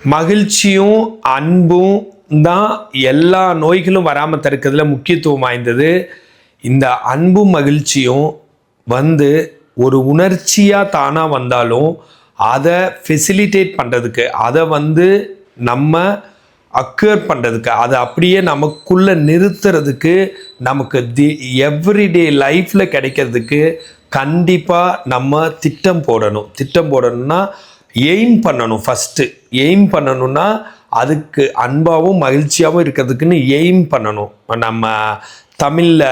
மகிழ்ச்சியும் அன்பும் தான் எல்லா நோய்களும் வராமல் தடுக்கிறதுல முக்கியத்துவம் வாய்ந்தது. இந்த அன்பும் மகிழ்ச்சியும் வந்து ஒரு உணர்ச்சியாக தானாக வந்தாலும் அதை ஃபெசிலிட்டேட் பண்ணுறதுக்கு அதை வந்து நம்ம அக்யூர் பண்ணுறதுக்கு அதை அப்படியே நமக்குள்ளே நிறுத்துறதுக்கு நமக்கு தி எவ்ரிடே லைஃப்பில் கிடைக்கிறதுக்கு கண்டிப்பாக நம்ம திட்டம் போடணும். திட்டம் போடணும்னா எய்ம் பண்ணணும் ஃபஸ்ட்டு எய்ம் பண்ணணும்னா அதுக்கு அன்பாகவும் மகிழ்ச்சியாகவும் இருக்கிறதுக்குன்னு எய்ம் பண்ணணும். நம்ம தமிழில்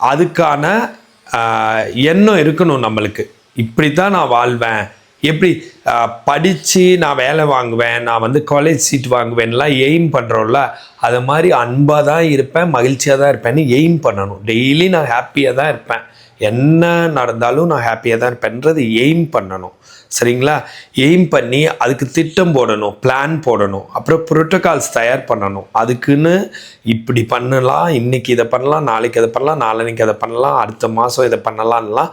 அதுக்கான எண்ணம் இருக்கணும் நம்மளுக்கு. இப்படி தான் நான் வாழ்வேன். எப்படி? படித்து நான் வேலை வாங்குவேன் நான் வந்து காலேஜ் சீட் வாங்குவேன்லாம் எய்ம் பண்ணுறோம்ல அது மாதிரி அன்பாக தான் இருப்பேன் மகிழ்ச்சியாக தான் இருப்பேன்னு எய்ம் பண்ணணும். டெய்லி நான் ஹாப்பியாக தான் இருப்பேன். என்ன நடந்தாலும் நான் ஹாப்பியாக தான் இருப்பேன்றது எய்ம் பண்ணணும். சரிங்களா? எய்ம் பண்ணி அதுக்கு திட்டம் போடணும் பிளான் போடணும். அப்புறம் ப்ரோட்டோகால்ஸ் தயார் பண்ணணும். அதுக்குன்னு இப்படி பண்ணலாம் இன்னைக்கு இதை பண்ணலாம் நாளைக்கு அதை பண்ணலாம் நாளைக்கு அதை பண்ணலாம் அடுத்த மாதம் இதை பண்ணலாம்லாம்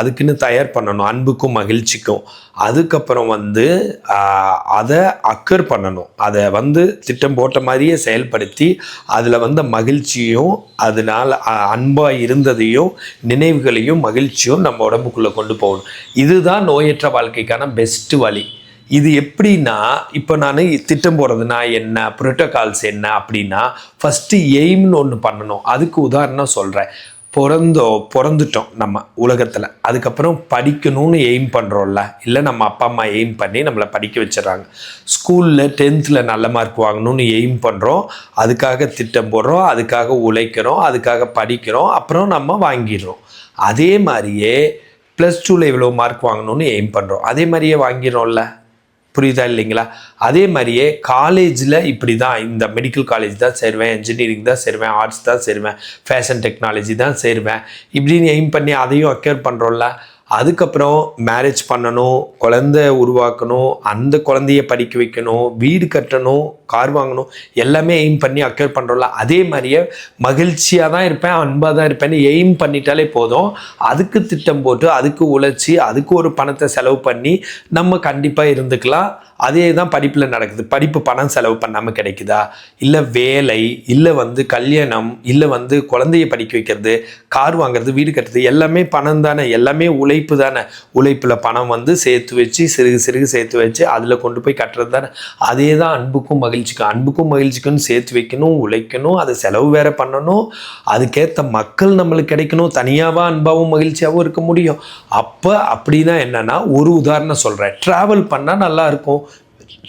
அதுக்குன்னு தயார் பண்ணணும். அன்புக்கும் மகிழ்ச்சிக்கும். அதுக்கப்புறம் வந்து அதை அக்கர் பண்ணணும். அதை வந்து திட்டம் போட்ட மாதிரியே செயல்படுத்தி அதில் வந்த மகிழ்ச்சியும் அதனால் அன்பாக இருந்ததையும் நினைவுகளையும் மகிழ்ச்சியும் நம்ம உடம்புக்குள்ளே கொண்டு போகணும். இதுதான் நோயற்ற வாழ்க்கைக்கான பெஸ்ட்டு வழி. இது எப்படின்னா இப்போ நான் திட்டம் போடுறதுனா என்ன புரோட்டோகால்ஸ் என்ன அப்படின்னா ஃபஸ்ட்டு எய்ம்னு ஒன்று பண்ணணும். அதுக்கு உதாரணம் சொல்கிறேன் பிறந்தோ பிறந்துட்டோம் நம்ம உலகத்தில். அதுக்கப்புறம் படிக்கணும்னு எய்ம் பண்ணுறோம்ல இல்லை நம்ம அப்பா அம்மா எய்ம் பண்ணி நம்மளை படிக்க வச்சிடறாங்க. ஸ்கூலில் டென்த்தில் நல்ல மார்க் வாங்கணும்னு எய்ம் பண்ணுறோம் அதுக்காக திட்டம் போடுறோம். அதுக்காக உழைக்கிறோம். அதுக்காக படிக்கிறோம். அப்புறம் நம்ம வாங்கிடுறோம். அதே மாதிரியே ப்ளஸ் டூவில் இவ்வளோ மார்க் வாங்கணும்னு எய்ம் பண்ணுறோம் அதே மாதிரியே வாங்கிடுறோம்ல. புரியுதா இல்லைங்களா? அதே மாதிரியே காலேஜில் இப்படி தான் இந்த மெடிக்கல் காலேஜ் தான் சேருவேன் இன்ஜினியரிங் தான் சேருவேன் ஆர்ட்ஸ் தான் சேருவேன் ஃபேஷன் டெக்னாலஜி தான் சேருவேன். இப்படின்னு எய்ம் பண்ணி அதையும் அக்யூர் பண்ணுறோம்ல அதுக்கப்புறம் மேரேஜ் பண்ணணும் குழந்தை உருவாக்கணும் அந்த குழந்தைய படிக்க வைக்கணும் வீடு கட்டணும் கார் வாங்கணும் எல்லாமே எய்ம் பண்ணி அக்யூர் பண்ணுறோம்ல அதே மாதிரியே மகிழ்ச்சியாக தான் இருப்பேன் அன்பாக தான் இருப்பேன்னு எய்ம் பண்ணிட்டாலே போதும். அதுக்கு திட்டம் போட்டு அதுக்கு உழைச்சி அதுக்கு ஒரு பணத்தை செலவு பண்ணி நம்ம கண்டிப்பாக இருந்துக்கலாம். அதே தான் படிப்பில் நடக்குது. படிப்பு பணம் செலவு பண்ணாமல் கிடைக்குதா? இல்லை வேலை இல்லை வந்து கல்யாணம் இல்லை வந்து குழந்தைய படிக்க வைக்கிறது கார் வாங்குறது வீடு கட்டுறது எல்லாமே பணம் தானே. எல்லாமே உழை உழைப்பு தானே? உழைப்பில் பணம் வந்து சேர்த்து வச்சு சிறுகு சிறுகு சேர்த்து வச்சு அதில் கொண்டு போய் கட்டுறது தானே? அதே தான் அன்புக்கும் மகிழ்ச்சிக்கும். அன்புக்கும் மகிழ்ச்சிக்கும் சேர்த்து வைக்கணும் உழைக்கணும் அதை செலவு வேற பண்ணணும். அதுக்கேற்ற மக்கள் நம்மளுக்கு கிடைக்கணும். தனியாகவும் அன்பாகவும் மகிழ்ச்சியாகவும் இருக்க முடியும். அப்போ அப்படின்னா என்னன்னா ஒரு உதாரணம் சொல்கிறேன் ட்ராவல் பண்ணால் நல்லாயிருக்கும்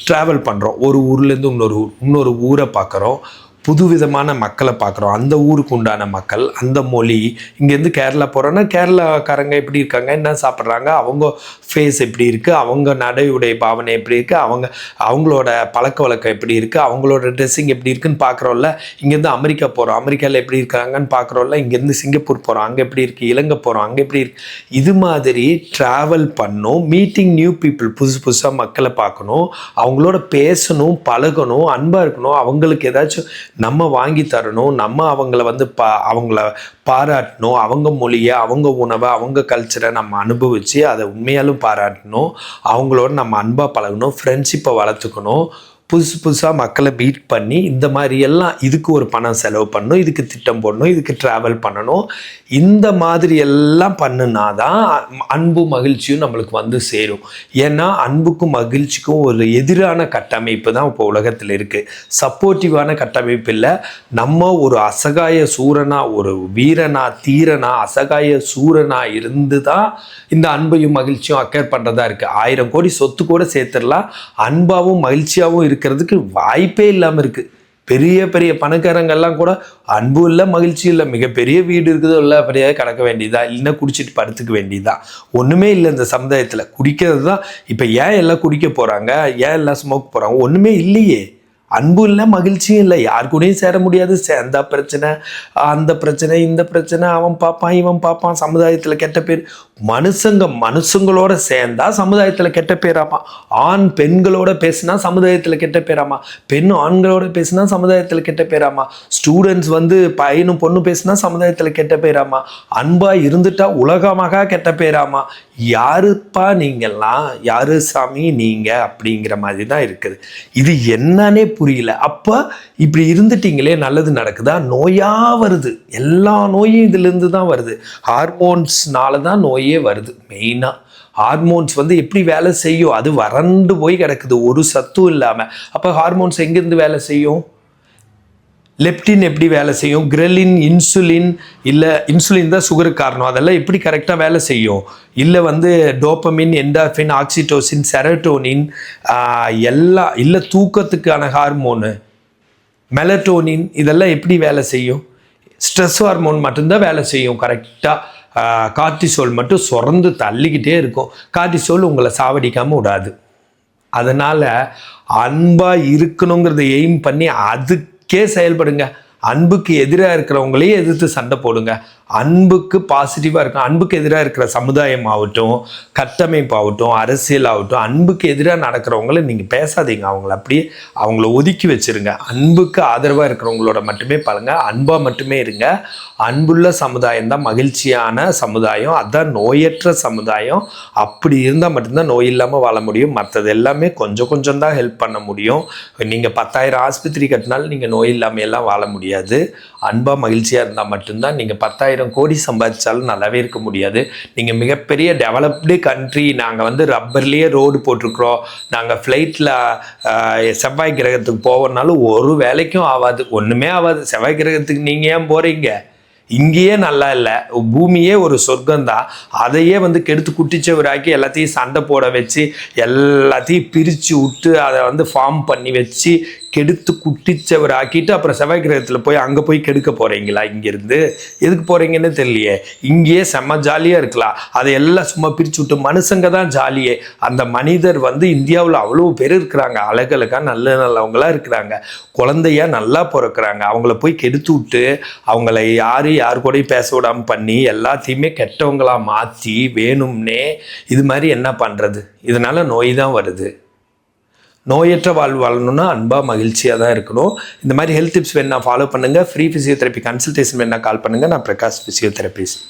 ட்ராவல் பண்ணுறோம் ஒரு ஊர்லேருந்து இன்னொரு ஊர் இன்னொரு ஊரை பார்க்குறோம் புதுவிதமான மக்களை பார்க்குறோம். அந்த ஊருக்கு உண்டான மக்கள் அந்த மொழி இங்கேருந்து கேரளா போகிறோன்னா கேரளாக்காரங்க எப்படி இருக்காங்க என்ன சாப்பிட்றாங்க அவங்க ஃபேஸ் எப்படி இருக்குது அவங்க நடை உடை பாவனை எப்படி இருக்குது அவங்க அவங்களோட பழக்க வழக்கம் எப்படி இருக்குது அவங்களோட ட்ரெஸ்ஸிங் எப்படி இருக்குன்னு பார்க்குறோம்ல இங்கேருந்து அமெரிக்கா போகிறோம் அமெரிக்காவில் எப்படி இருக்காங்கன்னு பார்க்குறோம்ல இங்கேருந்து சிங்கப்பூர் போகிறோம் அங்கே எப்படி இருக்குது இலங்கை போகிறோம் அங்கே எப்படி இருக்கு. இது மாதிரி ட்ராவல் பண்ணணும் மீட்டிங் நியூ பீப்புள் புதுசு புதுசாக மக்களை பார்க்கணும் அவங்களோட பேசணும் பழகணும் அன்பாக இருக்கணும் அவங்களுக்கு ஏதாச்சும் நம்ம வாங்கி தரணும் நம்ம அவங்கள வந்து பா அவங்கள பாராட்டணும் அவங்க மொழியை அவங்க உணவை அவங்க கல்ச்சரை நம்ம அனுபவித்து அதை உண்மையாலும் பாராட்டணும் அவங்களோட நம்ம அன்பாக பழகணும் ஃப்ரெண்ட்ஷிப்பை வளர்த்துக்கணும். புதுசு புதுசாக மக்களை மீட் பண்ணி இந்த மாதிரி எல்லாம் இதுக்கு ஒரு பணம் செலவு பண்ணணும் இதுக்கு திட்டம் போடணும் இதுக்கு ட்ராவல் பண்ணணும். இந்த மாதிரி எல்லாம் பண்ணுனா தான் அன்பு மகிழ்ச்சியும் நம்மளுக்கு வந்து சேரும். ஏன்னா அன்புக்கும் மகிழ்ச்சிக்கும் ஒரு எதிரான கட்டமைப்பு தான் இப்போ உலகத்தில் இருக்குது சப்போர்ட்டிவான கட்டமைப்பு இல்லை. நம்ம ஒரு அசகாய சூரனா ஒரு வீரனா தீரனா அசகாய சூரனா இருந்து தான் இந்த அன்பையும் மகிழ்ச்சியும் அக்கேர் பண்ணுறதா இருக்குது ஆயிரம் கோடி சொத்து கூட சேர்த்துடலாம். அன்பாகவும் மகிழ்ச்சியாகவும் இருக்கிறதுக்கு வாய்ப்பே இல்லாமல் இருக்குது பெரிய பெரிய பணக்காரங்கெல்லாம் கூட அன்பும் இல்லை மகிழ்ச்சியும் இல்லை. மிகப்பெரிய வீடு இருக்குதோ இல்லை அப்படியே கிடக்க வேண்டியதா? இல்லைன்னா குடிச்சிட்டு படுத்துக்க வேண்டியதா? ஒன்றுமே இல்லை இந்த சமுதாயத்தில். குடிக்கிறது தான் இப்போ ஏன் எல்லாம் குடிக்க போகிறாங்க ஏன் எல்லாம் ஸ்மோக் போகிறாங்க ஒன்றுமே இல்லையே. அன்பும் இல்லை மகிழ்ச்சியும் இல்லை. யார் கூடயும் சேர முடியாது. சேர்ந்தா பிரச்சனை அந்த பிரச்சனை இந்த பிரச்சனை. அவன் பார்ப்பான் இவன் பார்ப்பான் சமுதாயத்தில் கெட்ட பேர். மனுஷங்க மனுஷங்களோட சேர்ந்தா சமுதாயத்தில் கெட்ட பேராமா ஆண் பெண்களோட பேசினா சமுதாயத்தில் கெட்ட பேராமா பெண் ஆண்களோட பேசினா சமுதாயத்தில் கெட்ட பேராமா ஸ்டூடெண்ட்ஸ் வந்து பையனும் பொண்ணு பேசினா சமுதாயத்தில் கெட்ட பேராமா அன்பா இருந்துட்டா உலகமாக கெட்ட பேராமா யாருப்பா நீங்கள்லாம்? யாரு சாமி? நீங்கள் அப்படிங்கிற மாதிரி தான் இருக்குது. இது என்னன்னே புரியல. அப்போ இப்படி இருந்துட்டீங்களே நல்லது நடக்குதா? நோயாக வருது. எல்லா நோயும் இதுலேருந்து தான் வருது. ஹார்மோன்ஸ்னால தான் நோயே வருது மெயினாக ஹார்மோன்ஸ் வந்து எப்படி வேலை செய்யும்? அது வறண்டு போய் கிடக்குது. ஒரு சத்தும் இல்லாமல் அப்போ ஹார்மோன்ஸ் எங்கேருந்து வேலை செய்யும்? லெப்டின் எப்படி வேலை செய்யும்? கிரெலின் இன்சுலின் இல்லை இன்சுலின் தான் சுகருக்கு காரணம். அதெல்லாம் எப்படி கரெக்டாக வேலை செய்யும்? இல்லை வந்து டோப்பமின் என்டாஃபின் ஆக்சிடோசின் செரட்டோனின் எல்லா இல்லை தூக்கத்துக்கான ஹார்மோனு மெலட்டோனின் இதெல்லாம் எப்படி வேலை செய்யும்? ஸ்ட்ரெஸ் ஹார்மோன் மட்டும்தான் வேலை செய்யும். கரெக்டாக கார்டிசோல் மட்டும் சுரந்து தள்ளிக்கிட்டே இருக்கும். கார்டிசோல் உங்களை சாவடிக்காமல் விடாது. அதனால் அன்பாக இருக்கணுங்கிறத எய்ம் பண்ணி அதுக்கு செயல்படுங்க. அன்புக்கு எதிராக இருக்கிறவங்களையே எதிர்த்து சண்டை போடுங்க. அன்புக்கு பாசிட்டிவாக இருக்கும் அன்புக்கு எதிராக இருக்கிற சமுதாயம் ஆகட்டும் கட்டமைப்பு ஆகட்டும் அரசியல் ஆகட்டும் அன்புக்கு எதிராக நடக்கிறவங்கள நீங்கள் பேசாதீங்க. அவங்கள அப்படியே அவங்கள ஒதுக்கி வச்சிருங்க. அன்புக்கு ஆதரவாக இருக்கிறவங்களோட மட்டுமே பழங்க. அன்பாக மட்டுமே இருங்க. அன்புள்ள சமுதாயம் தான் மகிழ்ச்சியான சமுதாயம். அதுதான் நோயற்ற சமுதாயம். அப்படி இருந்தால் மட்டும்தான் நோய் இல்லாமல் வாழ முடியும். மற்றது எல்லாமே கொஞ்சம் கொஞ்சம் தான் ஹெல்ப் பண்ண முடியும். நீங்கள் பத்தாயிரம் ஆஸ்பத்திரி கட்டினாலும் நீங்கள் நோய் இல்லாமல் எல்லாம் வாழ முடியாது. அன்பாக மகிழ்ச்சியாக இருந்தால் மட்டும்தான் நீங்கள் பத்தாயிரம் கோடி சம்பாதிச்சாலும் நல்லாவே இருக்க முடியாது. நீங்கள் மிகப்பெரிய டெவலப்டு கண்ட்ரி நாங்கள் வந்து ரப்பர்லேயே ரோடு போட்டிருக்கிறோம். நாங்கள் ஃப்ளைட்டில் செவ்வாய் கிரகத்துக்கு போவோம்னாலும் ஒரு வேலைக்கும் ஆகாது ஒன்றுமே ஆகாது செவ்வாய் கிரகத்துக்கு நீங்கள் ஏன் போகிறீங்க இங்கேயே நல்லா இல்லை. பூமியே ஒரு சொர்க்கம் தான் அதையே வந்து கெடுத்து குட்டிச்சவராக்கி எல்லாத்தையும் சண்டை போட வச்சு எல்லாத்தையும் பிரித்து விட்டு அதை வந்து ஃபார்ம் பண்ணி வச்சு கெடுத்து குட்டிச்சவர் ஆக்கிட்டு அப்புறம் செவ்வாய் கிரகத்தில் போய் அங்கே போய் கெடுக்க போகிறீங்களா இங்கேருந்து? எதுக்கு போகிறீங்கன்னு தெரியலையே. இங்கேயே செம்ம ஜாலியாக இருக்கலாம். அதை எல்லாம் சும்மா பிரித்து விட்டு மனுஷங்க தான் ஜாலியே. அந்த மனிதர் வந்து இந்தியாவில் அவ்வளோ பேர் இருக்கிறாங்க. அழகழகாக நல்ல நல்லவங்களாக இருக்கிறாங்க. குழந்தையா நல்லா பிறக்கிறாங்க. அவங்கள போய் கெடுத்து விட்டு அவங்கள யார் யார் கூடயும் பேச விடாமல் பண்ணி எல்லாத்தையுமே கெட்டவங்களாக மாற்றி வேணும்னே இது மாதிரி என்ன பண்ணுறது இதனால் நோய் தான் வருது. நோயற்ற வாழ்வு வாழணும்னா அன்பாக மகிழ்ச்சியாக தான் இருக்கணும். இந்த மாதிரி ஹெல்த் டிப்ஸ் வேணால் ஃபாலோ பண்ணுங்கள் ஃப்ரீ ஃபிசியோதெரப்பி கன்சல்டேஷன் வேணால் கால் பண்ணுங்கள் நான் பிரகாஷ் ஃபிசியோதெரபிஸ்ட்